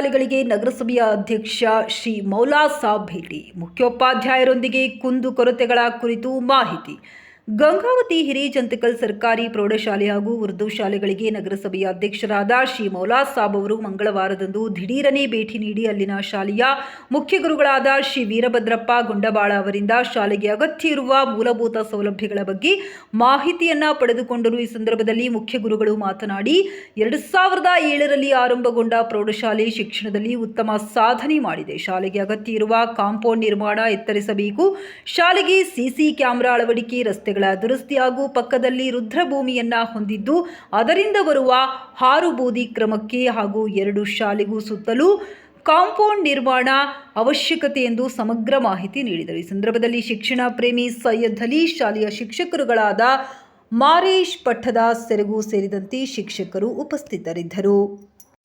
ಪ್ರೌಢಶಾಲೆಗಳಿಗೆ ನಗರಸಭೆಯ ಅಧ್ಯಕ್ಷ ಶ್ರೀ ಮೌಲಾ ಸಾಬ್ ಭೇಟಿ. ಮುಖ್ಯೋಪಾಧ್ಯಾಯರೊಂದಿಗೆ ಕುಂದು ಕೊರತೆಗಳ ಕುರಿತು ಮಾಹಿತಿ. ಗಂಗಾವತಿ ಹಿರೇಜಂತಕಲ್ ಸರ್ಕಾರಿ ಪ್ರೌಢಶಾಲೆ ಹಾಗೂ ಉರ್ದು ಶಾಲೆಗಳಿಗೆ ನಗರಸಭೆಯ ಅಧ್ಯಕ್ಷರಾದ ಶ್ರೀ ಮೌಲಾ ಸಾಬ್ ಅವರು ಮಂಗಳವಾರದಂದು ದಿಢೀರನೇ ಭೇಟಿ ನೀಡಿ ಅಲ್ಲಿನ ಶಾಲೆಯ ಮುಖ್ಯ ಗುರುಗಳಾದ ಶ್ರೀ ವೀರಭದ್ರಪ್ಪ ಗುಂಡಬಾಳ ಅವರಿಂದ ಶಾಲೆಗೆ ಅಗತ್ಯ ಇರುವ ಮೂಲಭೂತ ಸೌಲಭ್ಯಗಳ ಬಗ್ಗೆ ಮಾಹಿತಿಯನ್ನ ಪಡೆದುಕೊಂಡರು. ಈ ಸಂದರ್ಭದಲ್ಲಿ ಮುಖ್ಯ ಗುರುಗಳು ಮಾತನಾಡಿ, ಎರಡು ಸಾವಿರದ ಏಳರಲ್ಲಿ ಆರಂಭಗೊಂಡ ಪ್ರೌಢಶಾಲೆ ಶಿಕ್ಷಣದಲ್ಲಿ ಉತ್ತಮ ಸಾಧನೆ ಮಾಡಿದೆ. ಶಾಲೆಗೆ ಅಗತ್ಯ ಇರುವ ಕಾಂಪೌಂಡ್ ನಿರ್ಮಾಣ ಎತ್ತರಿಸಬೇಕು. ಶಾಲೆಗೆ ಸಿಸಿ ಕ್ಯಾಮೆರಾ ಅಳವಡಿಕೆ, ರಸ್ತೆಗಳ ದುರಸ್ತಿ ಹಾಗೂ ಪಕ್ಕದಲ್ಲಿ ರುದ್ರಭೂಮಿಯನ್ನ ಹೊಂದಿದ್ದು, ಅದರಿಂದ ಬರುವ ಹಾರು ಬೂದಿ ಕ್ರಮಕ್ಕೆ ಹಾಗೂ ಎರಡು ಶಾಲೆಗೂ ಸುತ್ತಲೂ ಕಾಂಪೌಂಡ್ ನಿರ್ಮಾಣ ಅವಶ್ಯಕತೆ ಎಂದು ಸಮಗ್ರ ಮಾಹಿತಿ ನೀಡಿದರು. ಈ ಸಂದರ್ಭದಲ್ಲಿ ಶಿಕ್ಷಣ ಪ್ರೇಮಿ ಸೈಯದ್ ಅಲಿ ಶಾಲೆಯ ಶಿಕ್ಷಕರುಗಳಾದ ಮಾರೇಶ್ ಪಟ್ಟದ ಸೆರಗು ಸೇರಿದಂತೆ ಶಿಕ್ಷಕರು ಉಪಸ್ಥಿತರಿದ್ದರು.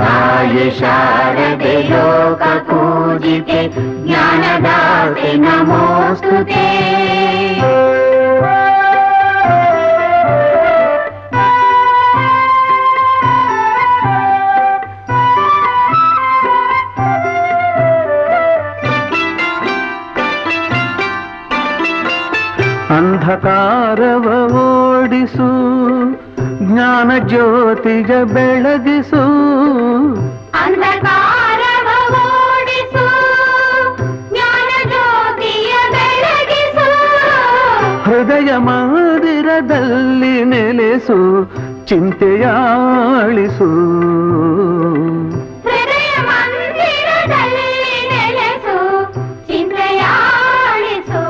ತಾಯಿ ಶಾರದೆ ಲೋಕ ಪೂಜಿತೆ ಜ್ಞಾನದಾತೆ ನಮೋಸ್ತುತೆ ಅಂಧಕಾರವ ಓಡಿಸು ಜ್ಞಾನ ಜ್ಯೋತಿಗ ಬೆಳಗಿಸು ಚಿಂತೆಯಾಳಿಸು ಹೃದಯ ಮಂದಿರದಲ್ಲಿ ನೆಲೆಸು ಚಿಂತೆಯಾಳಿಸು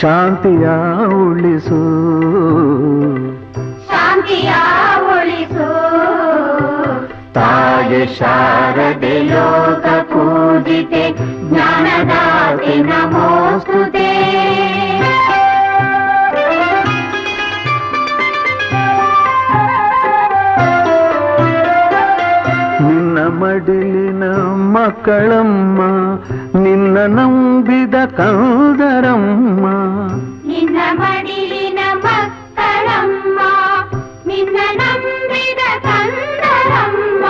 ಶಾಂತಿಯ ಉಳಿಸು ಶಾಂತಿಯ ಉಳಿಸು ತಾಯಿ ಶಾರದೆ ಲೋಕ ಪೂಜಿತೆ ಜ್ಞಾನದಾತೆ ನಮೋಸ್ತುತೆ ಮಕ್ಕಳಮ್ಮ ನಿನ್ನ ನಂಬಿದ ಕಂದರಮ್ಮ ನಿನ್ನ ಮಡಿಲಿನ ಮಕ್ಕಳಮ್ಮ ನಿನ್ನ ನಂಬಿದ ಕಂದರಮ್ಮ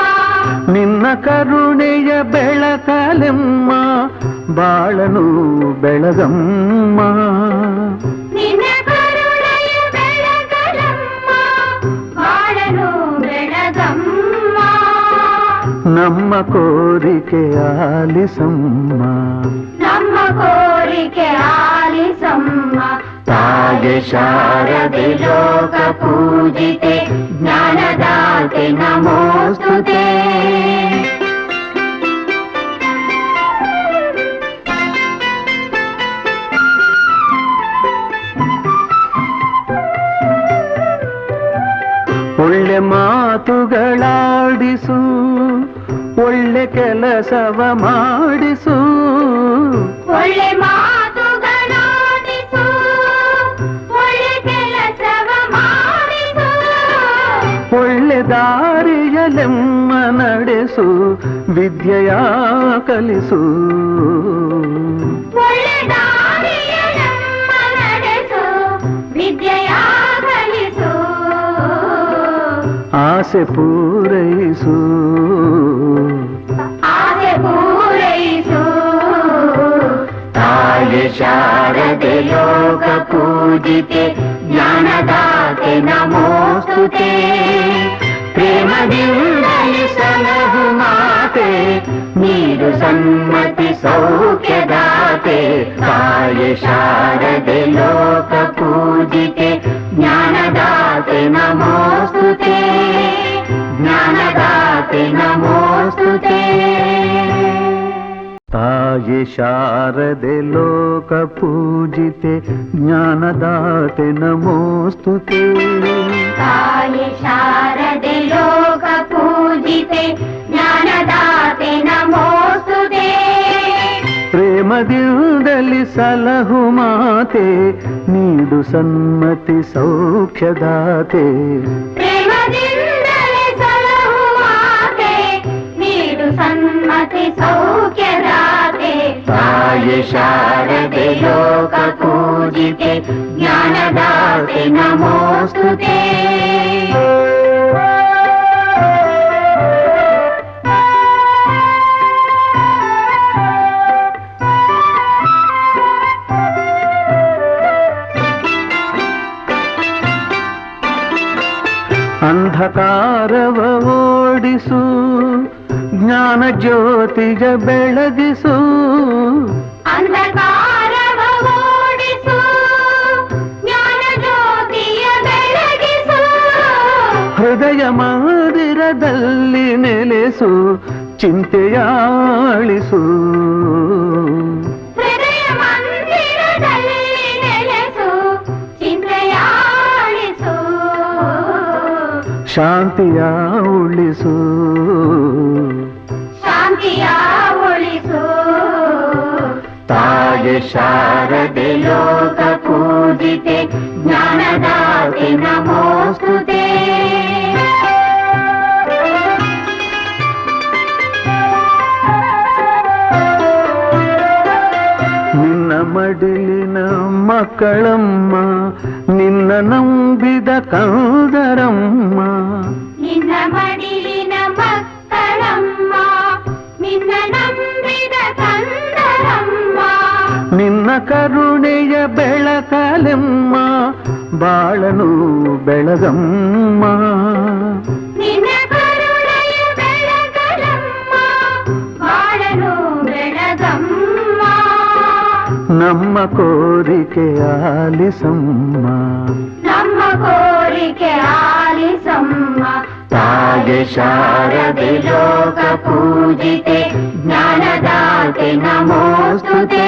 ನಿನ್ನ ಕರುಣೆಯ ಬೆಳಕಲೆಮ್ಮ ಬಾಳನು ಬೆಳಗಮ್ಮ ನಮ್ಮ ಕೋರಿಕೆ ಆಲಿಸಮ್ಮ ನಮ್ಮ ಕೋರಿಕೆ ಆಲಿಸಮ್ಮ ತಾಯಿ ಶಾರದೆ ಲೋಕ ಪೂಜಿತೆ ಜ್ಞಾನದಾತೆ ನಮೋಸ್ತುತೆ ಒಳ್ಳೆ ಮಾತುಗಳಾಡಿಸು ಒಳ್ಳೆ ಕೆಲಸವ ಮಾಡಿಸು ಒಳ್ಳೆ ಮಾತುಗಳಾಡಿಸು ಒಳ್ಳೆ ಕೆಲಸವ ಮಾಡಿಸು ಒಳ್ಳೆ ದಾರಿಯಲೆಮ್ಮ ನಡೆಸು ವಿದ್ಯೆಯ ಕಲಿಸು ಒಳ್ಳೆ ದಾರಿಯ ನಮ್ಮ ನಡೆಸು ವಿದ್ಯೆಯ ಕಲಿಸು ಆಸೆ ಪೂರೈಸು ಆಸೆ ಪೂರೈಸು ತಾಯಿ ಶಾರದೆ ಲೋಕ ಪೂಜಿತೆ ಜ್ಞಾನದಾತೆ ನಮೋಸ್ತುತೆ ಪ್ರೇಮದಿಂದಲೇ ಸಲಹು ಮಾತೆ ನೀಡು ಸನ್ಮತಿ ಸೌಖ್ಯದಾತೆ ತಾಯಿ ಶಾರದೆ ಲೋಕ ಪೂಜಿತೆ ಜ್ಞಾನದಾತೆ ನಮೋಸ್ತುತೆ ಜ್ಞಾನದಾತೆ ನಮೋಸ್ತುತೆ ತಾಯಿ ಶಾರದೆ ಲೋಕ ಪೂಜಿತೆ ಜ್ಞಾನದಾತೆ ನಮೋಸ್ತುತೆ ತಾಯಿ ಶಾರದೆ ಲೋಕ लोक पूजिते ज्ञानदाते नमोऽस्तु ते ಪ್ರೇಮದಿಂದಲಿ ಸಲಹು ಮಾತೆ ನೀಡು ಸನ್ಮತಿ ಸೌಖ್ಯದಾತೆ सौख्यदाते साय शारदे लोकपूजिते ज्ञानदाते नमोऽस्तु ते ಜ್ಯೋತಿಗ ಬೆಳಗಿಸು ಅಂಧಕಾರವ ಓಡಿಸು ಜ್ಞಾನ ಜ್ಯೋತಿಯ ಬೆಳಗಿಸು ಹೃದಯ ಮಂದಿರದಲ್ಲಿ ನೆಲೆಸು ಚಿಂತೆಯಾಳಿಸು ಹೃದಯ ಮಂದಿರದಲ್ಲಿ ನೆಲೆಸು ಚಿಂತೆಯಾಳಿಸು ಶಾಂತಿಯ ಉಳಿಸು ಶಾಂತಿಯ ಉಳಿಸು ತಾಯ ಶಾರದೆ ಲೋಕ ಪೂಜಿತೆ ಜ್ಞಾನದಾತೆ ನಮೋಸ್ತುತೆ ನಿನ್ನ ಮಡಿಲಿನ ಮಕ್ಕಳಮ್ಮ ನಿನ್ನ ನಂಬಿದ ಕಂದರಮ್ಮ ಕರುಣೆಯ ಬೆಳಕಲೆಮ್ಮ ಬಾಳನು ಬೆಳಗಮ್ಮ ನಮ್ಮ ಕೋರಿಕೆ ಆಲಿಸಮ್ಮ ನಮ್ಮ ಕೋರಿಕೆ ಆಲಿಸಮ್ಮ ತಾಗೆ ಶಾರದೆ ಲೋಕ ಪೂಜಿತೆ ಜ್ಞಾನದಾತೆ ನಮೋಸ್ತುತೆ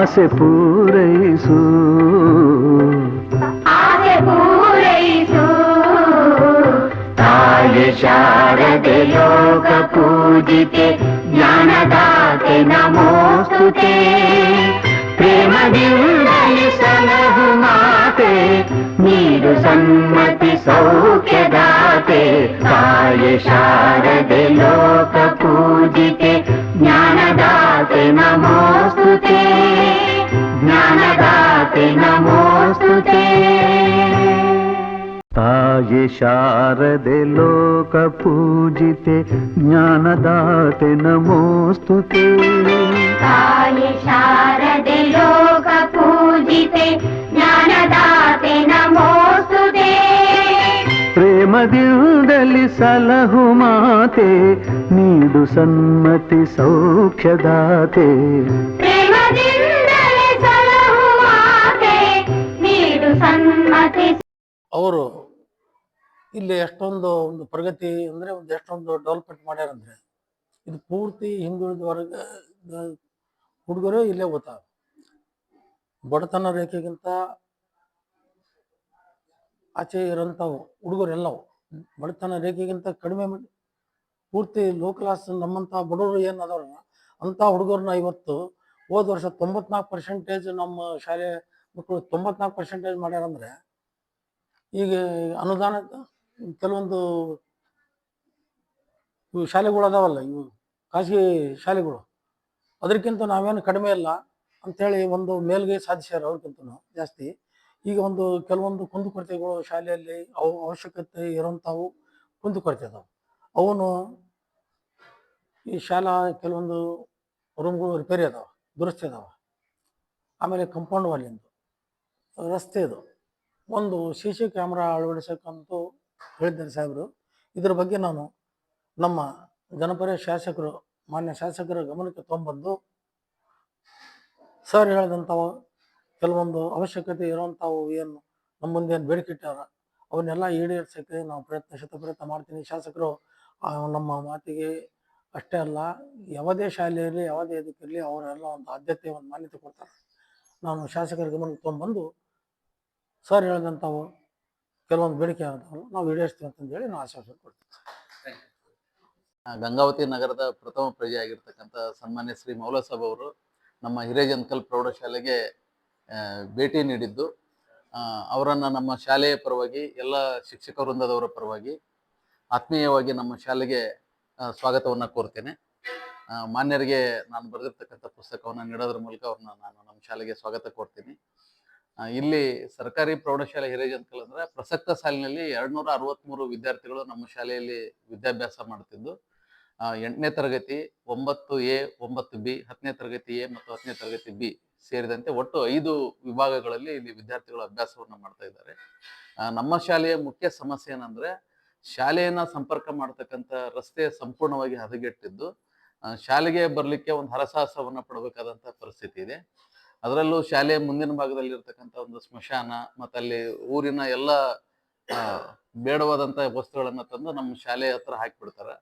ఆశ పూరైసు. శారద పూజితే జ్ఞానదాతే నమోస్తుతే. ప్రేమ దిండలి సలహు మాతే మీరు సమ్మతి సౌఖ్యదాతే కాయ శారద లోక పూజితే జ్ఞాన ज्ञानदाते नमोऽस्तु ते ज्ञानदाते नमोऽस्तु ते ताये शारदे लोकपूजिते ज्ञानदाते नमोऽस्तु ते ताये शारदे लोकपूजिते ज्ञानदाते नमोऽस्तु ते ಪ್ರೇಮದಿಂದಲಿ ಸಲಹು ಮಾತೆ ನೀಡು ಸನ್ಮತಿ ಸೌಖ್ಯದಾತೆ. ಪ್ರೇಮದಿಂದಲೇ ಸಲಹು ನೀಡು ಸನ್ಮತಿ ಅವರು ಇಲ್ಲಿ ಎಷ್ಟೊಂದು ಒಂದು ಪ್ರಗತಿ ಅಂದ್ರೆ ಒಂದು ಎಷ್ಟೊಂದು ಡೆವಲಪ್ಮೆಂಟ್ ಮಾಡ್ಯಾರಂದ್ರೆ ಇದು ಪೂರ್ತಿ ಹಿಂದುಳಿದ ವರ್ಗ ಹುಡುಗರು ಇಲ್ಲೇ ಓದ್ತಾರೆ. ಬಡತನ ರೇಖೆಗಿಂತ ಆಚೆ ಇರೋಂಥವು ಹುಡುಗರೆಲ್ಲವು ಬಡತನ ರೇಖೆಗಿಂತ ಕಡಿಮೆ ಮಾಡಿ ಪೂರ್ತಿ ಲೋ ಕ್ಲಾಸ್ ನಮ್ಮಂಥ ಬಡವರು ಏನು ಅಂಥ ಹುಡುಗರನ್ನ ಇವತ್ತು ಹೋದ ವರ್ಷ ತೊಂಬತ್ನಾಲ್ಕು ಪರ್ಸೆಂಟೇಜ್ ನಮ್ಮ ಶಾಲೆ ಮಕ್ಕಳು ತೊಂಬತ್ನಾಲ್ಕು ಪರ್ಸೆಂಟೇಜ್ ಮಾಡ್ಯಾರಂದ್ರೆ, ಈಗ ಅನುದಾನ ಕೆಲವೊಂದು ಇವು ಶಾಲೆಗಳು ಅದಾವಲ್ಲ, ಇವು ಖಾಸಗಿ ಶಾಲೆಗಳು. ಅದಕ್ಕಿಂತ ನಾವೇನು ಕಡಿಮೆ ಇಲ್ಲ ಅಂಥೇಳಿ ಒಂದು ಮೇಲ್ಗೈ ಸಾಧಿಸ್ಯಾರ ಅವ್ರಿಗಿಂತ ಜಾಸ್ತಿ. ಈಗ ಒಂದು ಕೆಲವೊಂದು ಕುಂದುಕೊರತೆಗಳು ಶಾಲೆಯಲ್ಲಿ ಅವು ಅವಶ್ಯಕತೆ ಇರೋಂಥವು ಕುಂದುಕೊರತೆ ಅದಾವೆ. ಅವನು ಈ ಶಾಲಾ ಕೆಲವೊಂದು ರೂಮ್ಗಳು ರಿಪೇರಿ ಅದಾವೆ, ದುರಸ್ತಿ ಅದಾವೆ. ಆಮೇಲೆ ಕಂಪೌಂಡ್ ವಾಲಿಂದು ರಸ್ತೆದು ಒಂದು ಸಿ ಸಿ ಕ್ಯಾಮ್ರಾ ಅಳವಡಿಸಕ್ಕಂತೂ ಹೇಳಿದ್ದಾರೆ ಸಾಹೇಬರು. ಇದ್ರ ಬಗ್ಗೆ ನಾನು ನಮ್ಮ ಜನಪರ ಶಾಸಕರು, ಮಾನ್ಯ ಶಾಸಕರ ಗಮನಕ್ಕೆ ತೊಗೊಂಬಂದು ಸರ್ ಹೇಳಿದಂಥವು ಕೆಲವೊಂದು ಅವಶ್ಯಕತೆ ಇರುವಂಥವು ಏನು ನಮ್ಮ ಮುಂದೆ ಏನು ಬೇಡಿಕೆ ಇಟ್ಟಾರ ಅವನ್ನೆಲ್ಲ ಈಡೇರಿಸೋಕ್ಕೆ ನಾವು ಪ್ರಯತ್ನ, ಶತ ಪ್ರಯತ್ನ ಮಾಡ್ತೀನಿ. ಶಾಸಕರು ನಮ್ಮ ಮಾತಿಗೆ ಅಷ್ಟೇ ಅಲ್ಲ, ಯಾವುದೇ ಶಾಲೆಯಲ್ಲಿ, ಯಾವುದೇ ಇದಕ್ಕಿರಲಿ ಅವರೆಲ್ಲ ಒಂದು ಆದ್ಯತೆ ಒಂದು ಮಾನ್ಯತೆ ಕೊಡ್ತಾರೆ. ನಾನು ಶಾಸಕರ ಗಮನಕ್ಕೆ ತೊಗೊಂಡ್ಬಂದು ಸರ್ ಹೇಳಿದಂಥವು ಕೆಲವೊಂದು ಬೇಡಿಕೆ ಆದವು, ನಾವು ಈಡೇರಿಸ್ತೀವಿ ಅಂತಂದೇಳಿ ನಾನು ಆಶ್ವಾಸನೆ ಕೊಡ್ತೀವಿ ಗಂಗಾವತಿ ನಗರದ ಪ್ರಥಮ ಪ್ರಜೆ ಆಗಿರ್ತಕ್ಕಂಥ ಸನ್ಮಾನ್ಯ ಶ್ರೀ ಮೌಲಸಾಬ್ ಅವರು ನಮ್ಮ ಹಿರೇಜನ್ಕಲ್ ಪ್ರೌಢಶಾಲೆಗೆ ಭೇಟಿ ನೀಡಿದ್ದು. ಅವರನ್ನು ನಮ್ಮ ಶಾಲೆಯ ಪರವಾಗಿ, ಎಲ್ಲ ಶಿಕ್ಷಕ ವೃಂದದವರ ಪರವಾಗಿ ಆತ್ಮೀಯವಾಗಿ ನಮ್ಮ ಶಾಲೆಗೆ ಸ್ವಾಗತವನ್ನು ಕೋರ್ತೇನೆ. ಮಾನ್ಯರಿಗೆ ನಾನು ಬರೆದಿರ್ತಕ್ಕಂಥ ಪುಸ್ತಕವನ್ನು ನೀಡೋದ್ರ ಮೂಲಕ ಅವ್ರನ್ನ ನಾನು ನಮ್ಮ ಶಾಲೆಗೆ ಸ್ವಾಗತ ಕೋರ್ತೀನಿ. ಇಲ್ಲಿ ಸರ್ಕಾರಿ ಪ್ರೌಢಶಾಲೆ ಹಿರೇಜನಕಲ್ ಅಂದ್ರೆ ಪ್ರಸಕ್ತ ಸಾಲಿನಲ್ಲಿ ಎರಡ್ನೂರ ಅರವತ್ಮೂರು ವಿದ್ಯಾರ್ಥಿಗಳು ನಮ್ಮ ಶಾಲೆಯಲ್ಲಿ ವಿದ್ಯಾಭ್ಯಾಸ ಮಾಡ್ತಿದ್ದು. ಎಂಟನೇ ತರಗತಿ ಒಂಬತ್ತು ಎ, ಒಂಬತ್ತು ಬಿ, ಹತ್ತನೇ ತರಗತಿ ಎ ಮತ್ತು ಹತ್ತನೇ ತರಗತಿ ಬಿ. ಸೇರಿದಂತೆ ಒಟ್ಟು ಐದು ವಿಭಾಗಗಳಲ್ಲಿ ಇಲ್ಲಿ ವಿದ್ಯಾರ್ಥಿಗಳು ಅಭ್ಯಾಸವನ್ನು ಮಾಡ್ತಾ ಇದ್ದಾರೆ. ನಮ್ಮ ಶಾಲೆಯ ಮುಖ್ಯ ಸಮಸ್ಯೆ ಏನಂದ್ರೆ, ಶಾಲೆಯನ್ನ ಸಂಪರ್ಕ ಮಾಡ್ತಕ್ಕಂಥ ರಸ್ತೆ ಸಂಪೂರ್ಣವಾಗಿ ಹದಗೆಟ್ಟಿದ್ದು ಶಾಲೆಗೆ ಬರಲಿಕ್ಕೆ ಒಂದು ಹರಸಾಹಸವನ್ನು ಪಡಬೇಕಾದಂತಹ ಪರಿಸ್ಥಿತಿ ಇದೆ. ಅದರಲ್ಲೂ ಶಾಲೆಯ ಮುಂದಿನ ಭಾಗದಲ್ಲಿ ಇರತಕ್ಕಂಥ ಒಂದು ಸ್ಮಶಾನ ಮತ್ತು ಅಲ್ಲಿ ಊರಿನ ಎಲ್ಲ ಬೇಡವಾದಂಥ ವಸ್ತುಗಳನ್ನ ತಂದು ನಮ್ಮ ಶಾಲೆಯ ಹತ್ರ ಹಾಕಿಬಿಡ್ತಾರೆ.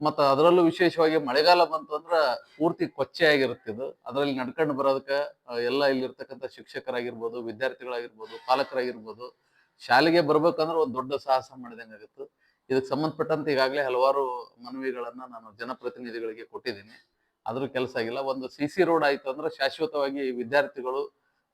ಮತ್ತು ಅದರಲ್ಲೂ ವಿಶೇಷವಾಗಿ ಮಳೆಗಾಲ ಬಂತು ಅಂದ್ರ ಪೂರ್ತಿ ಕೊಚ್ಚೆ ಇದು. ಅದರಲ್ಲಿ ನಡ್ಕೊಂಡು ಬರೋದಕ್ಕೆ ಎಲ್ಲ ಇಲ್ಲಿರ್ತಕ್ಕಂಥ ಶಿಕ್ಷಕರಾಗಿರ್ಬೋದು, ವಿದ್ಯಾರ್ಥಿಗಳಾಗಿರ್ಬೋದು, ಪಾಲಕರಾಗಿರ್ಬೋದು, ಶಾಲೆಗೆ ಬರ್ಬೇಕಂದ್ರೆ ಒಂದು ದೊಡ್ಡ ಸಾಹಸ ಮಾಡಿದಂಗೆ ಆಗುತ್ತೆ. ಇದಕ್ಕೆ ಸಂಬಂಧಪಟ್ಟಂತೆ ಈಗಾಗಲೇ ಹಲವಾರು ಮನವಿಗಳನ್ನ ನಾನು ಜನಪ್ರತಿನಿಧಿಗಳಿಗೆ ಕೊಟ್ಟಿದ್ದೀನಿ. ಆದ್ರೂ ಕೆಲಸ ಆಗಿಲ್ಲ. ಒಂದು ಸಿ ಸಿ ರೋಡ್ ಆಯ್ತು ಅಂದ್ರೆ ಶಾಶ್ವತವಾಗಿ ವಿದ್ಯಾರ್ಥಿಗಳು,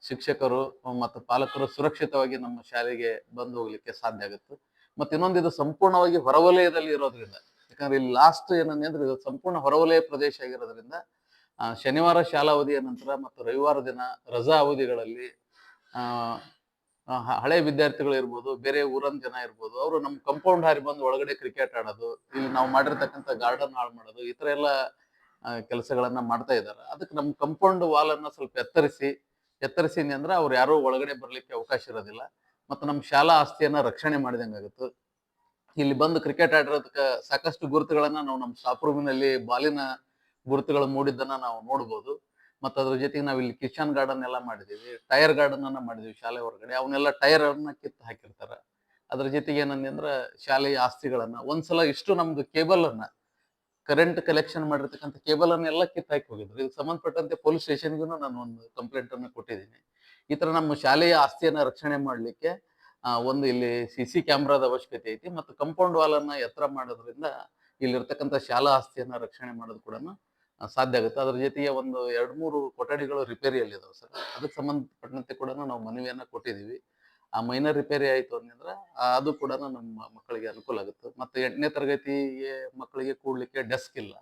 ಶಿಕ್ಷಕರು ಮತ್ತು ಪಾಲಕರು ಸುರಕ್ಷಿತವಾಗಿ ನಮ್ಮ ಶಾಲೆಗೆ ಬಂದು ಹೋಗ್ಲಿಕ್ಕೆ ಸಾಧ್ಯ ಆಗುತ್ತೆ. ಮತ್ತೆ ಇನ್ನೊಂದು ಇದು ಸಂಪೂರ್ಣವಾಗಿ ಹೊರವಲಯದಲ್ಲಿ ಇರೋದ್ರಿಂದ ಯಾಕಂದ್ರೆ ಇಲ್ಲಿ ಲಾಸ್ಟ್ ಏನಂದ್ರೆ ಇದು ಸಂಪೂರ್ಣ ಹೊರವಲಯ ಪ್ರದೇಶ ಆಗಿರೋದ್ರಿಂದ ಶನಿವಾರ ಶಾಲಾ ಅವಧಿಯ ನಂತರ ಮತ್ತು ರವಿವಾರ ದಿನ ರಜಾ ಅವಧಿಗಳಲ್ಲಿ ಹಳೆ ವಿದ್ಯಾರ್ಥಿಗಳು ಇರ್ಬೋದು, ಬೇರೆ ಊರನ್ ಜನ ಇರ್ಬೋದು, ಅವರು ನಮ್ಮ ಕಂಪೌಂಡ್ ಹಾರಿ ಬಂದು ಒಳಗಡೆ ಕ್ರಿಕೆಟ್ ಆಡೋದು, ಇಲ್ಲಿ ನಾವು ಮಾಡಿರ್ತಕ್ಕಂಥ ಗಾರ್ಡನ್ ಹಾಳು ಮಾಡೋದು, ಈ ತರ ಎಲ್ಲ ಕೆಲಸಗಳನ್ನ ಮಾಡ್ತಾ ಇದ್ದಾರೆ. ಅದಕ್ಕೆ ನಮ್ಮ ಕಂಪೌಂಡ್ ವಾಲ್ ಅನ್ನ ಸ್ವಲ್ಪ ಎತ್ತರಿಸಿ ಎತ್ತರಿಸಿ ಅಂದ್ರೆ ಅವ್ರು ಯಾರು ಒಳಗಡೆ ಬರಲಿಕ್ಕೆ ಅವಕಾಶ ಇರೋದಿಲ್ಲ. ಮತ್ತು ನಮ್ಮ ಶಾಲಾ ಆಸ್ತಿಯನ್ನ ರಕ್ಷಣೆ ಮಾಡಿದಂಗಾಗುತ್ತೆ. ಇಲ್ಲಿ ಬಂದು ಕ್ರಿಕೆಟ್ ಆಡಿರೋದಕ್ಕೆ ಸಾಕಷ್ಟು ಗುರುತುಗಳನ್ನ ನಾವು ನಮ್ಮ ಸ್ಟಾಫ್ ರೂಮಿನಲ್ಲಿ ಬಾಲಿನ ಗುರುತುಗಳು ಮೂಡಿದ್ದನ್ನ ನಾವು ನೋಡ್ಬೋದು. ಮತ್ತು ಅದ್ರ ಜೊತೆಗೆ ನಾವು ಇಲ್ಲಿ ಕಿಚನ್ ಗಾರ್ಡನ್ ಎಲ್ಲ ಮಾಡಿದೀವಿ. ಟೈರ್ ಗಾರ್ಡನ್ ಅನ್ನ ಮಾಡಿದೀವಿ ಶಾಲೆ ಹೊರಗಡೆ. ಅವನ್ನೆಲ್ಲ ಟೈರ್ ಅನ್ನ ಕಿತ್ತು ಹಾಕಿರ್ತಾರ. ಅದ್ರ ಜೊತೆಗೆ ಏನಂದ್ರೆ ಅಂದ್ರೆ ಶಾಲೆಯ ಆಸ್ತಿಗಳನ್ನ ಒಂದ್ಸಲ ಇಷ್ಟು ನಮ್ದು ಕೇಬಲ್ ಅನ್ನ ಕರೆಂಟ್ ಕಲೆಕ್ಷನ್ ಮಾಡಿರ್ತಕ್ಕಂಥ ಕೇಬಲ್ ಅನ್ನೆಲ್ಲ ಕಿತ್ತು ಹಾಕಿ ಹೋಗಿದ್ರು. ಇದಕ್ಕೆ ಸಂಬಂಧಪಟ್ಟಂತೆ ಪೊಲೀಸ್ ಸ್ಟೇಷನ್ಗೂ ನಾನು ಒಂದು ಕಂಪ್ಲೇಂಟ್ ಅನ್ನ ಕೊಟ್ಟಿದ್ದೀನಿ. ಈ ತರ ನಮ್ಮ ಶಾಲೆಯ ಆಸ್ತಿಯನ್ನ ರಕ್ಷಣೆ ಮಾಡ್ಲಿಕ್ಕೆ ಒಂದು ಇಲ್ಲಿ ಸಿ ಸಿ ಕ್ಯಾಮ್ರಾದ ಅವಶ್ಯಕತೆ ಐತಿ ಮತ್ತು ಕಂಪೌಂಡ್ ವಾಲ್ ಅನ್ನ ಎತ್ತರ ಮಾಡೋದ್ರಿಂದ ಇಲ್ಲಿರ್ತಕ್ಕಂಥ ಶಾಲಾ ಆಸ್ತಿಯನ್ನ ರಕ್ಷಣೆ ಮಾಡೋದು ಕೂಡ ಸಾಧ್ಯ ಆಗುತ್ತೆ. ಅದ್ರ ಜೊತೆಗೆ ಒಂದು ಎರಡು ಮೂರು ಕೊಠಡಿಗಳು ರಿಪೇರಿಯಲ್ಲಿದ್ದಾವೆ ಸರ್. ಅದಕ್ಕೆ ಸಂಬಂಧಪಟ್ಟಂತೆ ಕೂಡ ನಾವು ಮನವಿಯನ್ನ ಕೊಟ್ಟಿದ್ದೀವಿ. ಆ ಮೈನರ್ ರಿಪೇರಿ ಆಯಿತು ಅಂದ್ರೆ ಅದು ಕೂಡ ನಮ್ಮ ಮಕ್ಕಳಿಗೆ ಅನುಕೂಲ ಆಗುತ್ತೆ. ಮತ್ತೆ ಎಂಟನೇ ತರಗತಿಗೆ ಮಕ್ಕಳಿಗೆ ಕೂಡಲಿಕ್ಕೆ ಡೆಸ್ಕ್ ಇಲ್ಲ.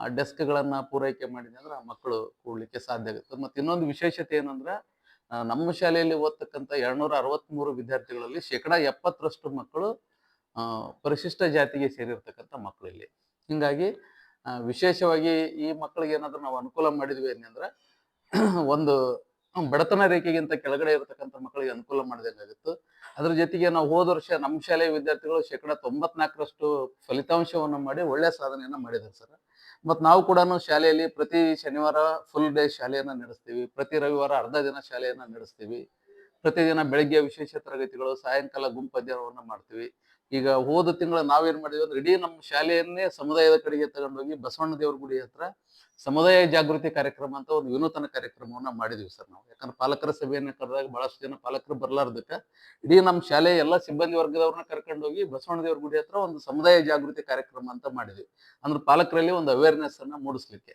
ಆ ಡೆಸ್ಕ್ಗಳನ್ನು ಪೂರೈಕೆ ಮಾಡಿದ್ರೆ ಅಂದ್ರೆ ಆ ಮಕ್ಕಳು ಕೂಡಲಿಕ್ಕೆ ಸಾಧ್ಯ ಆಗುತ್ತೆ. ಮತ್ತೆ ಇನ್ನೊಂದು ವಿಶೇಷತೆ ಏನಂದ್ರೆ ನಮ್ಮ ಶಾಲೆಯಲ್ಲಿ ಓದ್ತಕ್ಕಂಥ ಎರಡ್ನೂರ ಅರವತ್ಮೂರು ವಿದ್ಯಾರ್ಥಿಗಳಲ್ಲಿ ಶೇಕಡಾ ಎಪ್ಪತ್ತರಷ್ಟು ಮಕ್ಕಳು ಪರಿಶಿಷ್ಟ ಜಾತಿಗೆ ಸೇರಿರ್ತಕ್ಕಂಥ ಮಕ್ಕಳು ಇಲ್ಲಿ. ಹಿಂಗಾಗಿ ವಿಶೇಷವಾಗಿ ಈ ಮಕ್ಕಳಿಗೆ ಏನಾದರೂ ನಾವು ಅನುಕೂಲ ಮಾಡಿದ್ವಿ ಏನಂದ್ರೆ ಒಂದು ಬಡತನ ರೇಖೆಗಿಂತ ಕೆಳಗಡೆ ಇರತಕ್ಕಂಥ ಮಕ್ಕಳಿಗೆ ಅನುಕೂಲ ಮಾಡಿದಂಗಾಗಿತ್ತು. ಅದ್ರ ಜೊತೆಗೆ ನಾವು ಹೋದ ವರ್ಷ ನಮ್ಮ ಶಾಲೆಯ ವಿದ್ಯಾರ್ಥಿಗಳು ಶೇಕಡಾ ತೊಂಬತ್ನಾಲ್ಕರಷ್ಟು ಫಲಿತಾಂಶವನ್ನು ಮಾಡಿ ಒಳ್ಳೆಯ ಸಾಧನೆಯನ್ನು ಮಾಡಿದ್ದಾರೆ ಸರ್. ಮತ್ತು ನಾವು ಕೂಡ ಶಾಲೆಯಲ್ಲಿ ಪ್ರತಿ ಶನಿವಾರ ಫುಲ್ ಡೇ ಶಾಲೆಯನ್ನು ನಡೆಸ್ತೀವಿ. ಪ್ರತಿ ರವಿವಾರ ಅರ್ಧ ದಿನ ಶಾಲೆಯನ್ನು ನಡೆಸ್ತೀವಿ. ಪ್ರತಿದಿನ ಬೆಳಗ್ಗೆ ವಿಶೇಷ ತರಗತಿಗಳು, ಸಾಯಂಕಾಲ ಗುಂಪು ಅಧ್ಯಯನವನ್ನು ಮಾಡ್ತೀವಿ. ಈಗ ಹೋದ ತಿಂಗಳು ನಾವೇನ್ ಮಾಡಿದ್ವಿ ಅಂದ್ರೆ ಇಡೀ ನಮ್ಮ ಶಾಲೆಯನ್ನೇ ಸಮುದಾಯದ ಕಡೆಗೆ ತಗೊಂಡೋಗಿ ಬಸವಣ್ಣ ದೇವ್ರ ಗುಡಿ ಹತ್ರ ಸಮುದಾಯ ಜಾಗೃತಿ ಕಾರ್ಯಕ್ರಮ ಅಂತ ಒಂದು ವಿನೂತನ ಕಾರ್ಯಕ್ರಮವನ್ನ ಮಾಡಿದ್ವಿ ಸರ್ ನಾವು. ಯಾಕಂದ್ರೆ ಪಾಲಕರ ಸಭೆಯನ್ನ ಕರೆದಾಗ ಬಹಳಷ್ಟು ಜನ ಪಾಲಕರು ಬರ್ಲಾರ್ದಕ್ಕ ಇಡೀ ನಮ್ಮ ಶಾಲೆಯ ಎಲ್ಲ ಸಿಬ್ಬಂದಿ ವರ್ಗದವ್ರನ್ನ ಕರ್ಕೊಂಡು ಹೋಗಿ ದೇವ್ರ ಗುಡಿ ಹತ್ರ ಒಂದು ಸಮುದಾಯ ಜಾಗೃತಿ ಕಾರ್ಯಕ್ರಮ ಅಂತ ಮಾಡಿದ್ವಿ. ಅಂದ್ರೆ ಪಾಲಕರಲ್ಲಿ ಒಂದು ಅವೇರ್ನೆಸ್ ಅನ್ನ ಮೂಡಿಸ್ಲಿಕ್ಕೆ.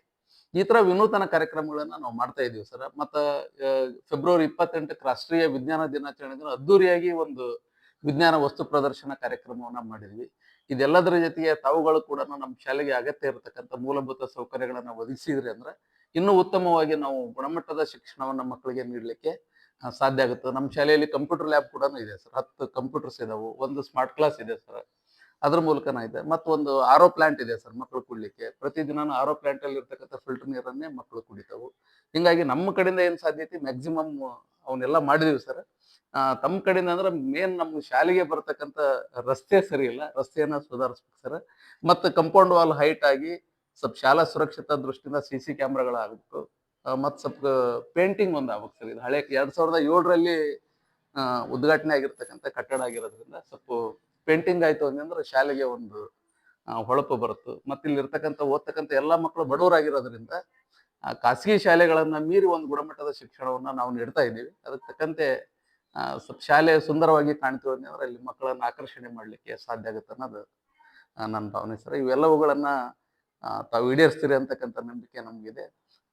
ಈ ತರ ವಿನೂತನ ಕಾರ್ಯಕ್ರಮಗಳನ್ನ ನಾವು ಮಾಡ್ತಾ ಇದೀವಿ ಸರ್. ಮತ್ತ ಫೆಬ್ರವರಿ ಇಪ್ಪತ್ತೆಂಟಕ್ಕೆ ರಾಷ್ಟ್ರೀಯ ವಿಜ್ಞಾನ ದಿನಾಚರಣೆ ದಿನ ಅದ್ದೂರಿಯಾಗಿ ಒಂದು ವಿಜ್ಞಾನ ವಸ್ತು ಪ್ರದರ್ಶನ ಕಾರ್ಯಕ್ರಮವನ್ನ ಮಾಡಿದ್ವಿ. ಇದೆಲ್ಲದರ ಜೊತೆಗೆ ತಾವುಗಳು ಕೂಡ ನಮ್ಮ ಶಾಲೆಗೆ ಅಗತ್ಯ ಇರತಕ್ಕಂಥ ಮೂಲಭೂತ ಸೌಕರ್ಯಗಳನ್ನು ಒದಗಿಸಿದ್ರಿ ಅಂದ್ರೆ ಇನ್ನೂ ಉತ್ತಮವಾಗಿ ನಾವು ಗುಣಮಟ್ಟದ ಶಿಕ್ಷಣವನ್ನು ಮಕ್ಕಳಿಗೆ ನೀಡಲಿಕ್ಕೆ ಸಾಧ್ಯ ಆಗುತ್ತೆ. ನಮ್ಮ ಶಾಲೆಯಲ್ಲಿ ಕಂಪ್ಯೂಟರ್ ಲ್ಯಾಬ್ ಕೂಡ ಇದೆ ಸರ್. ಹತ್ತು ಕಂಪ್ಯೂಟರ್ಸ್ ಇದಾವೆ. ಒಂದು ಸ್ಮಾರ್ಟ್ ಕ್ಲಾಸ್ ಇದೆ ಸರ್. ಅದ್ರ ಮೂಲಕನ ಇದೆ ಮತ್ತೊಂದು ಆರೋ ಪ್ಲಾಂಟ್ ಇದೆ ಸರ್ ಮಕ್ಕಳು ಕುಡ್ಲಿಕ್ಕೆ. ಪ್ರತಿದಿನ ಆರೋ ಪ್ಲಾಂಟ್ ಅಲ್ಲಿ ಇರ್ತಕ್ಕಂಥ ಫಿಲ್ಟರ್ ನೀರನ್ನೇ ಮಕ್ಕಳು ಕುಡಿತಾವು. ಹಿಂಗಾಗಿ ನಮ್ಮ ಕಡೆಯಿಂದ ಏನು ಸಾಧ್ಯತೆ? ಮ್ಯಾಕ್ಸಿಮಮ್ ಅವನ್ನೆಲ್ಲ ಮಾಡಿದೀವಿ ಸರ್. ತಮ್ಮ ಕಡೆಯಿಂದ ಅಂದ್ರೆ ಮೇನ್ ನಮ್ಮ ಶಾಲೆಗೆ ಬರ್ತಕ್ಕಂಥ ರಸ್ತೆ ಸರಿ ಇಲ್ಲ ರಸ್ತೆಯನ್ನ ಸುಧಾರಿಸ್ಬೇಕು ಸರ್ ಮತ್ತು ಕಂಪೌಂಡ್ ವಾಲ್ ಹೈಟ್ ಆಗಿ ಸ್ವಲ್ಪ ಶಾಲಾ ಸುರಕ್ಷತಾ ದೃಷ್ಟಿಯಿಂದ ಸಿ ಸಿ ಕ್ಯಾಮ್ರಾಗಳಾಗಬೇಕು. ಮತ್ತು ಸ್ವಲ್ಪ ಪೇಂಟಿಂಗ್ ಒಂದು ಆಗ್ಬೇಕು ಸರ್ ಇದು ಹಳೆ ಎರಡ್ ಸಾವಿರದ ಏಳರಲ್ಲಿ ಉದ್ಘಾಟನೆ ಆಗಿರ್ತಕ್ಕಂಥ ಕಟ್ಟಡ ಆಗಿರೋದ್ರಿಂದ ಸ್ವಲ್ಪ ಪೇಂಟಿಂಗ್ ಆಯ್ತು ಅಂದ್ರೆ ಶಾಲೆಗೆ ಒಂದು ಹೊಳಪು ಬರುತ್ತೆ. ಮತ್ತೆ ಇಲ್ಲಿ ಇರ್ತಕ್ಕಂಥ ಓದ್ತಕ್ಕಂಥ ಎಲ್ಲ ಮಕ್ಕಳು ಬಡವರಾಗಿರೋದ್ರಿಂದ ಖಾಸಗಿ ಶಾಲೆಗಳನ್ನ ಮೀರಿ ಒಂದು ಗುಣಮಟ್ಟದ ಶಿಕ್ಷಣವನ್ನ ನಾವು ನೀಡ್ತಾ ಇದ್ದೀವಿ. ಅದಕ್ಕೆ ತಕ್ಕಂತೆ ಸ್ವಲ್ಪ ಶಾಲೆ ಸುಂದರವಾಗಿ ಕಾಣ್ತೀವಿ ಅಂದ್ರೆ ಅಲ್ಲಿ ಮಕ್ಕಳನ್ನು ಆಕರ್ಷಣೆ ಮಾಡಲಿಕ್ಕೆ ಸಾಧ್ಯ ಆಗುತ್ತೆ ಅನ್ನೋದು ನನ್ನ ಭಾವನೆ ಸರ್. ಇವೆಲ್ಲವುಗಳನ್ನು ತಾವು ಈಡೇರಿಸ್ತೀರಿ ಅಂತಕ್ಕಂಥ ನಂಬಿಕೆ ನಮಗಿದೆ.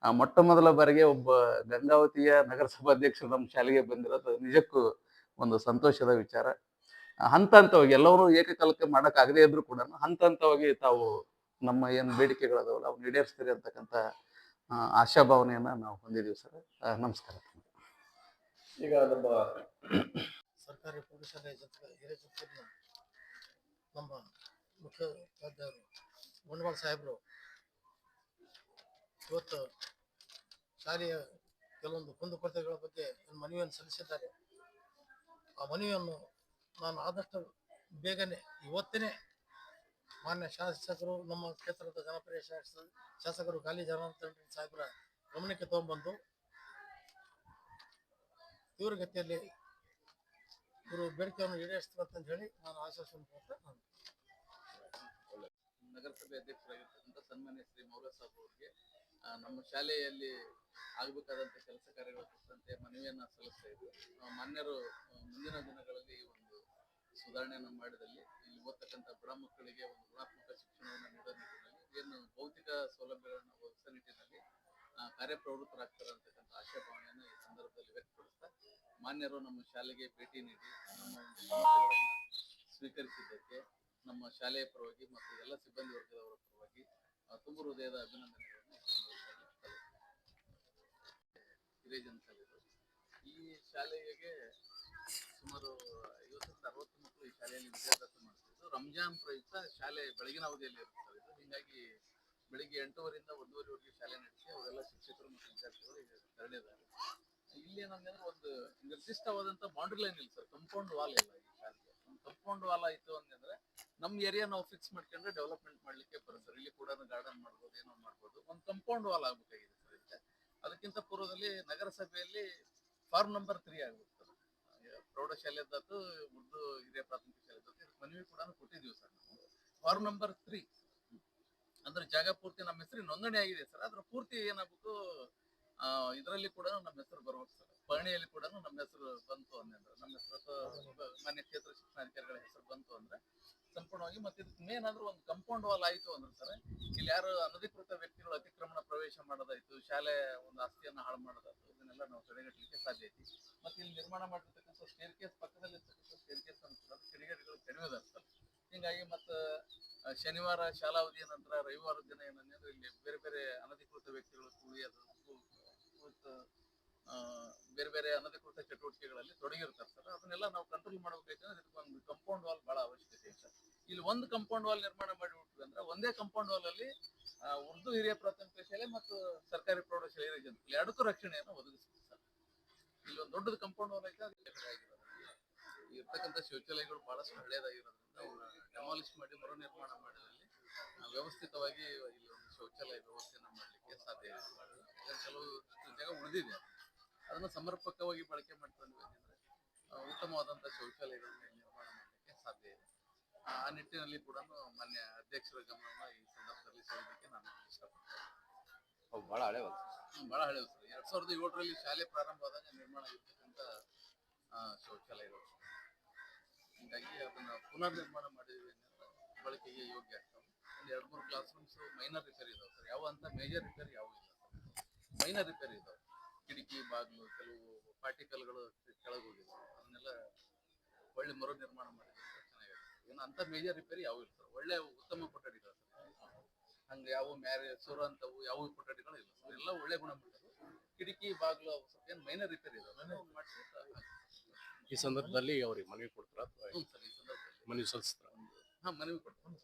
ಮೊಟ್ಟ ಮೊದಲ ಬಾರಿಗೆ ಒಬ್ಬ ಗಂಗಾವತಿಯ ನಗರಸಭಾ ಅಧ್ಯಕ್ಷರು ನಮ್ಮ ಶಾಲೆಗೆ ಬಂದಿರೋದು ನಿಜಕ್ಕೂ ಒಂದು ಸಂತೋಷದ ವಿಚಾರ. ಹಂತ ಹಂತವಾಗಿ ಎಲ್ಲರೂ ಏಕಕಾಲಕ್ಕೆ ಆಗದೇ ಇದ್ರು ಕೂಡ ಹಂತ ಹಂತವಾಗಿ ತಾವು ನಮ್ಮ ಏನು ಬೇಡಿಕೆಗಳದಾವಲ್ಲ, ಅವ್ನು ಈಡೇರಿಸ್ತೀರಿ ಅಂತಕ್ಕಂಥ ಆಶಾಭಾವನೆಯನ್ನ ನಾವು ಹೊಂದಿದ್ದೀವಿ ಸರ್. ನಮಸ್ಕಾರ. ಈಗ ನಮ್ಮ ಸರ್ಕಾರಿ ಪ್ರೌಢಶಾಲೆ ಜೊತೆ ಹಿರಿಯ ಜೊತೆ ನಮ್ಮ ಮುಖ್ಯ ಉಪಾಧ್ಯಾಯರು ಬಂಡವಾಳ ಸಾಹೇಬರು ಇವತ್ತು ಶಾಲೆಯ ಕೆಲವೊಂದು ಕುಂದುಕೊರತೆಗಳ ಬಗ್ಗೆ ಮನವಿಯನ್ನು ಸಲ್ಲಿಸಿದ್ದಾರೆ. ಆ ಮನವಿಯನ್ನು ನಾನು ಆದಷ್ಟು ಬೇಗನೆ ಇವತ್ತೇ ಮಾನ್ಯ ಶಾಸಕರು, ನಮ್ಮ ಕ್ಷೇತ್ರದ ಜನಪ್ರಿಯ ಶಾಸಕ ಶಾಸಕರು ಗಾಲಿ ಜನಾರ್ದನ್ ಸಾಹೇಬರ ಗಮನಕ್ಕೆ ತಗೊಂಡ್ಬಂದು ತೀವ್ರಗತಿಯಲ್ಲಿ ಇವರು ಬೇಡಿಕೆಯನ್ನು ಅಂತ ಹೇಳಿ ನಾನು ಆಶ್ವಾಸನೆ ಕೊಡ್ತಾ ನಗರಸಭೆ ಅಧ್ಯಕ್ಷರಾಗಿರ್ತಕ್ಕಂಥ ಸನ್ಮಾನ್ಯ ಶ್ರೀ ಮೌಲ ಸಾಬ್ ಅವರಿಗೆ ನಮ್ಮ ಶಾಲೆಯಲ್ಲಿ ಆಗಬೇಕಾದಂಥ ಕೆಲಸ ಕಾರ್ಯಗಳ ಕುರಿತಂತೆ ಮನವಿಯನ್ನು ಸಲ್ಲಿಸ್ತಾ ಇದ್ವಿ. ಮಾನ್ಯರು ಮುಂದಿನ ದಿನಗಳಲ್ಲಿ ಈ ಒಂದು ಸುಧಾರಣೆಯನ್ನು ಮಾಡಿದಲ್ಲಿ ಇಲ್ಲಿ ಓದ್ತಕ್ಕಂಥ ಬಡ ಮಕ್ಕಳಿಗೆ ಒಂದು ಗುಣಾತ್ಮಕ ಶಿಕ್ಷಣವನ್ನು ನೀಡುವ ನಿಟ್ಟಿನಲ್ಲಿ, ಏನು ಭೌತಿಕ ಸೌಲಭ್ಯಗಳನ್ನು ಒದಗಿಸುವ ನಿಟ್ಟಿನಲ್ಲಿ ಅಂತಕ್ಕಂಥ ಆಶಾಭಾವನೆಯನ್ನು ಈ ಸಂದರ್ಭದಲ್ಲಿ ವ್ಯಕ್ತಪಡಿಸ್ತಾ ಮಾನ್ಯರು ನಮ್ಮ ಶಾಲೆಗೆ ಭೇಟಿ ನೀಡಿ ನಮ್ಮ ಸಮಸ್ಯೆಗಳನ್ನು ಸ್ವೀಕರಿಸಿದ್ದಕ್ಕೆ, ನಮ್ಮ ಶಾಲೆಯ ಪರವಾಗಿ ಮತ್ತು ಎಲ್ಲ ಸಿಬ್ಬಂದಿ ವರ್ಗದವರ ಪರವಾಗಿ ತುಂಬ ಹೃದಯದ ಅಭಿನಂದನೆಗಳನ್ನು. ಹಿರೇಜನ್ ಶಾಲೆದು ಈ ಶಾಲೆಗೆ ಸುಮಾರು ಐವತ್ತರಿಂದ ಅರವತ್ತು ಮಕ್ಕಳು ಈ ಶಾಲೆಯಲ್ಲಿ ವಿದ್ಯಾಭ್ಯಾಸ ಮಾಡ್ತಿದ್ದು ರಂಜಾನ್ ಪ್ರಯುಕ್ತ ಶಾಲೆ ಬೆಳಗಿನ ಅವಧಿಯಲ್ಲಿ ಇರುತ್ತದೆ ಇದು. ಹೀಗಾಗಿ ಬೆಳಿಗ್ಗೆ ಎಂಟೂವರೆಯಿಂದ ಒಂದೂವರೆವರೆಗೆ ಶಾಲೆ ನಡೆಸಿ ಇಲ್ಲಿ ಏನಂದ್ರೆ ಒಂದು ನಿರ್ದಿಷ್ಟವಾದಂತ ಬೌಂಡ್ರಿ ಲೈನ್ ಇಲ್ಲ ಸರ್ ಕಂಪೌಂಡ್ ವಾಲ್ ಇಲ್ಲ ಈ ಶಾಲೆಗೆ ಕಂಪೌಂಡ್ ವಾಲ್ ಆಯ್ತು ಅಂತಂದ್ರೆ ನಮ್ಮ ಏರಿಯಾ ನಾವು ಫಿಕ್ಸ್ ಮಾಡ್ಕೊಂಡ್ರೆ ಡೆವಲಪ್ಮೆಂಟ್ ಮಾಡ್ಲಿಕ್ಕೆ ಬರುತ್ತೆ ಇಲ್ಲಿ ಕೂಡ ಗಾರ್ಡನ್ ಮಾಡ್ಬೋದು ಏನೋ ಮಾಡ್ಬೋದು ಒಂದು ಕಂಪೌಂಡ್ ವಾಲ್ ಆಗ್ಬೇಕಾಗಿದೆ ಸರ್ ಇದಕ್ಕೆ ಅದಕ್ಕಿಂತ ಪೂರ್ವದಲ್ಲಿ ನಗರಸಭೆಯಲ್ಲಿ ಫಾರ್ಮ್ ನಂಬರ್ ತ್ರೀ ಆಗ್ಬೇಕು ಸರ್ ಪ್ರೌಢಶಾಲೆದದ್ದು ಉರ್ದು ಹಿರಿಯ ಪ್ರಾಥಮಿಕ ಶಾಲೆ ಮನವಿ ಕೂಡ ಕೊಟ್ಟಿದ್ದೀವಿ ಸರ್ ನಾವು ಫಾರ್ಮ್ ನಂಬರ್ ತ್ರೀ ಅಂದ್ರೆ ಜಾಗ ಪೂರ್ತಿ ನಮ್ಮ ಹೆಸರು ನೋಂದಣಿ ಆಗಿದೆ ಸರ್ ಅದ್ರ ಪೂರ್ತಿ ಏನಾಗ್ಬೇಕು ಇದರಲ್ಲಿ ಕೂಡ ನಮ್ಮ ಹೆಸರು ಬರ್ಬೇಕು ಸರ್. ಪಹಣಿಯಲ್ಲಿ ಕೂಡ ನಮ್ಮ ಹೆಸರು ಬಂತು ಅಂದ್ರೆ, ನಮ್ಮ ಹೆಸರು ಮಾನ್ಯ ಕ್ಷೇತ್ರ ಶಿಕ್ಷಣಾಧಿಕಾರಿಗಳ ಹೆಸರು ಬಂತು ಅಂದ್ರೆ, ಸಂಪೂರ್ಣವಾಗಿ ಮತ್ತೆ ಇದಕ್ಕೆ ಮೇನ್ ಅಂದ್ರೆ ಒಂದು ಕಂಪೌಂಡ್ ವಾಲ್ ಆಯ್ತು ಅಂದ್ರೆ ಸರ್, ಇಲ್ಲಿ ಯಾರು ಅನಧಿಕೃತ ವ್ಯಕ್ತಿಗಳು ಅತಿಕ್ರಮಣ ಪ್ರವೇಶ ಮಾಡೋದಾಯ್ತು, ಶಾಲೆ ಒಂದು ಆಸ್ತಿಯನ್ನ ಹಾಳು ಮಾಡೋದಾಯ್ತು, ಇದನ್ನೆಲ್ಲ ನಾವು ತಡೆಗಟ್ಟಲಿಕ್ಕೆ ಸಾಧ್ಯ ಐತಿ. ಮತ್ತೆ ಇಲ್ಲಿ ನಿರ್ಮಾಣ ಮಾಡಿರ್ತಕ್ಕಂಥ ಸ್ಟೇರ್ ಕೇಸ್ ಪಕ್ಕದಲ್ಲಿ ಇರ್ತಕ್ಕಂಥ ಸ್ಟೇರ್ ಕೇಸ್ ಕಿಡಿಗೇಡಿಗಳು ಕಡಿಮೆ ಅದ ಸರ್. ಹಿಂಗಾಗಿ ಮತ್ತೆ ಶನಿವಾರ ಶನಿವಾರ ಶಾಲಾವಧಿಯ ನಂತರ ರವಿವಾರ ದಿನ ಏನಂದ್ರೆ, ಇಲ್ಲಿ ಬೇರೆ ಬೇರೆ ಅನಧಿಕೃತ ವ್ಯಕ್ತಿಗಳು ಕುಡಿಯೋದು ಆ, ಬೇರೆ ಬೇರೆ ಅನಧಿಕೃತ ಚಟುವಟಿಕೆಗಳಲ್ಲಿ ತೊಡಗಿರ್ತಾರೆ ಸರ್. ಅದನ್ನೆಲ್ಲ ನಾವು ಕಂಟ್ರೋಲ್ ಮಾಡಬೇಕಂದ್ರೆ ಇದಕ್ಕೆ ಒಂದು ಕಂಪೌಂಡ್ ವಾಲ್ ಬಹಳ ಅವಶ್ಯಕತೆ ಇದೆ ಸರ್. ಇಲ್ಲಿ ಒಂದು ಕಂಪೌಂಡ್ ವಾಲ್ ನಿರ್ಮಾಣ ಮಾಡಿಬಿಟ್ವಿ ಅಂದ್ರೆ ಒಂದೇ ಕಂಪೌಂಡ್ ವಾಲ್ ಅಲ್ಲಿ ಉರ್ದು ಹಿರಿಯ ಪ್ರಾಥಮಿಕ ಶಾಲೆ ಮತ್ತು ಸರ್ಕಾರಿ ಪ್ರೌಢಶಾಲೆ ಹಿರಿಯ ಜನ ಎರಡಕ್ಕೂ ರಕ್ಷಣೆಯನ್ನು ಒದಗಿಸ್ತೀವಿ ಸರ್. ಇಲ್ಲಿ ಒಂದು ದೊಡ್ಡದು ಕಂಪೌಂಡ್ ವಾಲ್ ಐತೆ ಅದು ಕಡೆ ಆಗಿರೋದು ಇರ್ತಕ್ಕಂಥ ಶೌಚಾಲಯಗಳು ಬಹಳಷ್ಟು ಹಳೆಯದಾಗಿರೋದ್ರಿಂದ ಅವನ್ನ ಡೆಮಾಲಿಷ್ ಮಾಡಿ ಮರು ನಿರ್ಮಾಣ ಮಾಡಿದಲ್ಲಿ ಆ, ವ್ಯವಸ್ಥಿತವಾಗಿ ಇಲ್ಲಿ ಒಂದು ಶೌಚಾಲಯ ವ್ಯವಸ್ಥೆಯನ್ನು ಮಾಡಲಿಕ್ಕೆ ಸಾಧ್ಯ ಇದೆ. ಕೆಲವು ಜಾಗ ಉಳಿದಿದೆ. ಅದನ್ನು ಸಮರ್ಪಕವಾಗಿ ಬಳಕೆ ಮಾಡ್ಕೊಂಡು ಉತ್ತಮವಾದಂಥ ಶೌಚಾಲಯಗಳನ್ನ ನಿರ್ಮಾಣ ಮಾಡಲಿಕ್ಕೆ ಸಾಧ್ಯ ಇದೆ. ಆ ನಿಟ್ಟಿನಲ್ಲಿ ಕೂಡ ಮಾನ್ಯ ಅಧ್ಯಕ್ಷರ ಗಮನವನ್ನು ಈ ಸಂದರ್ಭದಲ್ಲಿ ಸೆಳೆಯಲಿಕ್ಕೆ ನಾನು ಇಷ್ಟಪಡ್ತೇನೆ. ಭಾಳ ಹಳೆ ಬಹಳ ಹಳೆವು ಸರ್ ಎರಡ್ ಸಾವಿರದ ಏಳರಲ್ಲಿ ಶಾಲೆ ಪ್ರಾರಂಭ ಆದಾಗ ನಿರ್ಮಾಣ ಆಗಿರ್ತಕ್ಕಂಥ ಶೌಚಾಲಯಗಳು. ಹೀಗಾಗಿ ಅದನ್ನ ಪುನರ್ ನಿರ್ಮಾಣ ಮಾಡಿದ್ವಿ ಬಳಕೆಗೆ ಯೋಗ್ಯ ಆಗ್ತಾವೆ ಒಂದು ಎರಡು ಮೂರು ಕ್ಲಾಸ್ ರೂಮ್ಸ್ ಮೈನರ್ ರಿಪೇರಿ ಇದಾವೆ ಸರ್ ಯಾವ ಅಂತ ಮೇಜರ್ ರಿಪೇರಿ ಯಾವ ಇಲ್ಲ ಮೈನರ್ ರಿಪೇರಿ ಇದಾವೆ. ಕಿಟಕಿ ಬಾಗಿಲು ಕೆಲವು ಪಾರ್ಟಿಕಲ್ಗಳು ಕೆಳಗೆ ಹೋಗಿದ್ದಾವೆ ಅದನ್ನೆಲ್ಲ ಒಳ್ಳೆ ಮರು ನಿರ್ಮಾಣ ಮಾಡಿದ್ರೆ ಚೆನ್ನಾಗಿದೆ ಏನು ಅಂತ ಮೇಜರ್ ರಿಪೇರಿ ಯಾವ ಇಲ್ಲ ಸರ್ ಒಳ್ಳೆ ಉತ್ತಮ ಕೊಠಡಿಗಳು ಸರ್ ಹಂಗೆ ಯಾವ ಮ್ಯಾರೇಜ್ ಸೂರ ಅಂತವು ಯಾವ ಕೊಠಡಿಗಳು ಇಲ್ಲ ಸರ್ ಎಲ್ಲ ಒಳ್ಳೆ ಗುಣಮಟ್ಟದ್ದು. ಕಿಟಕಿ ಬಾಗಿಲು ಅವು ಸ್ವಲ್ಪ ಏನು ಮೈನರ್ ರಿಪೇರಿ ಇದಾವೆ ಮಾಡಿಸಿ ಈ ಸಂದರ್ಭದಲ್ಲಿ ಅವ್ರಿಗೆ ಮನವಿ ಕೊಡ್ತಾರೆ ಸರ್ ಈ ಸಂದರ್ಭದಲ್ಲಿ. ಮನವಿ ಸಲ್ಲಿಸ್ತಾರೆ? ಹಾಂ ಮನವಿ ಕೊಡ್ತೀನಿ